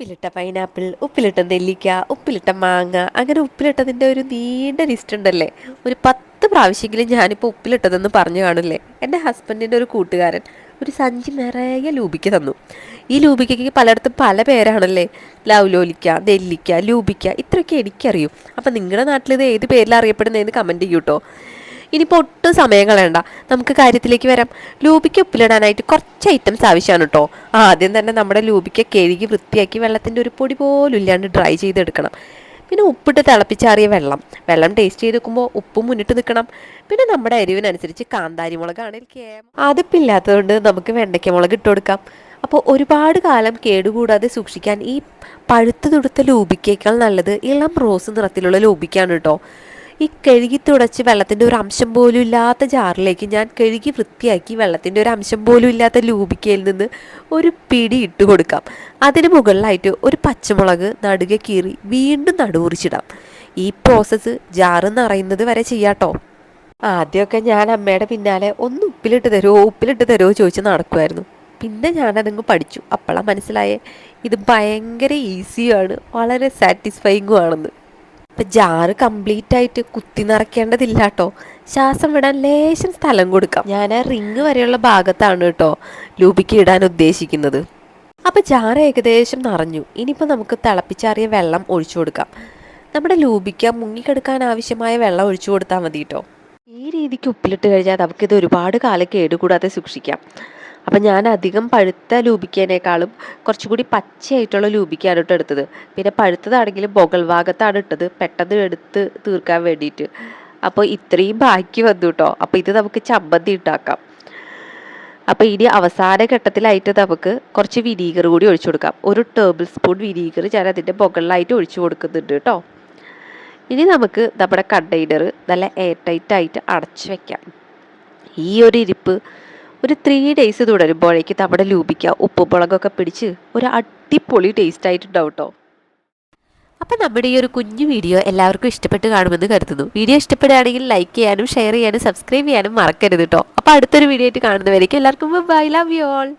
ഉപ്പിലിട്ട പൈനാപ്പിൾ ഉപ്പിലിട്ട നെല്ലിക്ക ഉപ്പിലിട്ട മാങ്ങ അങ്ങനെ ഉപ്പിലിട്ടതിന്റെ ഒരു നീണ്ട ലിസ്റ്റ് ഉണ്ടല്ലേ? ഒരു പത്ത് പ്രാവശ്യമെങ്കിലും ഞാനിപ്പോൾ ഉപ്പിലിട്ടതെന്ന് പറഞ്ഞു കാണില്ലേ? എന്റെ ഹസ്ബൻഡിന്റെ ഒരു കൂട്ടുകാരൻ ഒരു സഞ്ചി നിറയെ ലൂബിക്ക തന്നു. ഈ ലൂബിക്കയ്ക്ക് പലയിടത്തും പല പേരാണല്ലേ? ലൗലോലിക്ക നെല്ലിക്ക ലൂബിക്ക ഇത്രയൊക്കെ എനിക്കറിയും. അപ്പം നിങ്ങളുടെ നാട്ടിൽ ഇത് ഏത് പേരിൽ അറിയപ്പെടുന്നതെന്ന് കമന്റ് ചെയ്യൂ കേട്ടോ ഇനിയിപ്പോൾ ഒട്ടും സമയം കളയണ്ട. നമുക്ക് കാര്യത്തിലേക്ക് വരാം. ലൂബിക്ക് ഉപ്പിലിടാനായിട്ട് കുറച്ച് ഐറ്റംസ് ആവശ്യമാണ് കേട്ടോ ആദ്യം തന്നെ നമ്മുടെ ലൂബിക്ക് കഴുകി വൃത്തിയാക്കി വെള്ളത്തിന്റെ ഒരു പൊടി പോലും ഇല്ലാണ്ട് ഡ്രൈ ചെയ്തെടുക്കണം. പിന്നെ ഉപ്പിട്ട് തിളപ്പിച്ചാറിയ വെള്ളം. വെള്ളം ടേസ്റ്റ് ചെയ്ത് വെക്കുമ്പോൾ ഉപ്പ് മുന്നിട്ട് നിൽക്കണം. പിന്നെ നമ്മുടെ എരിവിനനുസരിച്ച് കാന്താരി മുളകാണെങ്കിൽ കേമ. അതിപ്പില്ലാത്തതുകൊണ്ട് നമുക്ക് വെണ്ടയ്ക്ക മുളക് ഇട്ട് കൊടുക്കാം. അപ്പോൾ ഒരുപാട് കാലം കേടുകൂടാതെ സൂക്ഷിക്കാൻ ഈ പഴുത്ത് തുടുത്ത ലൂബിക്കേക്കാൾ നല്ലത് ഇളം റോസ് നിറത്തിലുള്ള ലൂബിക്കാണ് കേട്ടോ ഈ കഴുകി തുടച്ച് വെള്ളത്തിന്റെ ഒരു അംശം പോലും ഇല്ലാത്ത ജാറിലേക്ക് ഞാൻ കഴുകി വൃത്തിയാക്കി വെള്ളത്തിന്റെ ഒരു അംശം പോലും ഇല്ലാത്ത ലൂബിക്കയിൽ നിന്ന് ഒരു പിടി ഇട്ട് കൊടുക്കാം. അതിന് മുകളിലായിട്ട് ഒരു പച്ചമുളക് നടുകെ കീറി വീണ്ടും നടുമുറിച്ചിടാം. ഈ പ്രോസസ്സ് ജാറ് നിറയുന്നത് വരെ ചെയ്യാട്ടോ. ആദ്യമൊക്കെ ഞാൻ അമ്മയുടെ പിന്നാലെ ഒന്ന് ഉപ്പിലിട്ട് തരുമോ ഉപ്പിലിട്ട് തരുമോ ചോദിച്ച് നടക്കുമായിരുന്നു പിന്നെ ഞാനതങ്ങ് പഠിച്ചു. അപ്പോഴാണ് മനസ്സിലായേ ഇത് ഭയങ്കര ഈസിയാണ് വളരെ സാറ്റിസ്ഫൈങ്ങും ആണെന്ന്. ഇപ്പം ജാറ് കംപ്ലീറ്റ് ആയിട്ട് കുത്തി നിറയ്ക്കേണ്ടതില്ല കേട്ടോ ശ്വാസം വിടാൻ ലേശം സ്ഥലം കൊടുക്കാം. ഞാൻ ആ റിങ് വരെയുള്ള ഭാഗത്താണ് കേട്ടോ ലൂബിക്ക് ഇടാൻ ഉദ്ദേശിക്കുന്നത്. അപ്പോൾ ജാറ് ഏകദേശം നിറഞ്ഞു. ഇനിയിപ്പോൾ നമുക്ക് തിളപ്പിച്ചാറിയ വെള്ളം ഒഴിച്ചു കൊടുക്കാം. നമ്മുടെ ലൂബിക്ക മുങ്ങിക്കെടുക്കാൻ ആവശ്യമായ വെള്ളം ഒഴിച്ചു കൊടുത്താൽ മതി കേട്ടോ ഈ രീതിക്ക് ഉപ്പിലിട്ട് കഴിഞ്ഞാൽ നമുക്കിത് ഒരുപാട് കാലം കേടുകൂടാതെ സൂക്ഷിക്കാം. അപ്പം ഞാൻ അധികം പഴുത്ത ലൂപിക്കേനേക്കാളും കുറച്ചുകൂടി പച്ചയായിട്ടുള്ള ലൂപിക്കാണ് കേട്ടോ എടുത്തത്. പിന്നെ പഴുത്തതാണെങ്കിലും മുകൾ ഭാഗത്താണ് ഇട്ടത്. പെട്ടെന്ന് എടുത്ത് തീർക്കാൻ വേണ്ടിയിട്ട്. അപ്പോൾ ഇത്രയും ബാക്കി വന്നു കേട്ടോ. അപ്പോൾ ഇത് നമുക്ക് ചമ്മന്തി ഉണ്ടാക്കാം. അപ്പോൾ ഇനി അവസാന ഘട്ടത്തിലായിട്ട് നമുക്ക് കുറച്ച് വിനീഗർ കൂടി ഒഴിച്ചു കൊടുക്കാം. ഒരു ടേബിൾ സ്പൂൺ വിനീഗർ ഞാൻ അതിന്റെ മുകളിലായിട്ട് ഒഴിച്ചു കൊടുക്കുന്നുണ്ട് കേട്ടോ. ഇനി നമുക്ക് നമ്മുടെ കണ്ടെയ്നർ നല്ല എയർ ടൈറ്റ് ആയിട്ട് അടച്ചു വെക്കാം. ഈ ഒരു ഇരിപ്പ് ഒരു ത്രീ ഡേയ്സ് തുടരുമ്പോഴേക്ക് തവിടെ ലൂപിക്ക ഉപ്പ് മുളകൊക്കെ പിടിച്ച് ഒരു അടിപൊളി ടേസ്റ്റ് ആയിട്ടുണ്ടാവും കേട്ടോ അപ്പം നമ്മുടെ ഈ ഒരു കുഞ്ഞു വീഡിയോ എല്ലാവർക്കും ഇഷ്ടപ്പെട്ട് കാണുമെന്ന് കരുതുന്നു. വീഡിയോ ഇഷ്ടപ്പെടുകയാണെങ്കിൽ ലൈക്ക് ചെയ്യാനും ഷെയർ ചെയ്യാനും സബ്സ്ക്രൈബ് ചെയ്യാനും മറക്കരുത് കേട്ടോ അപ്പോൾ അടുത്തൊരു വീഡിയോ ആയിട്ട് കാണുന്നവരേക്കും എല്ലാവർക്കും ബൈ ലവ് യു ഓൾ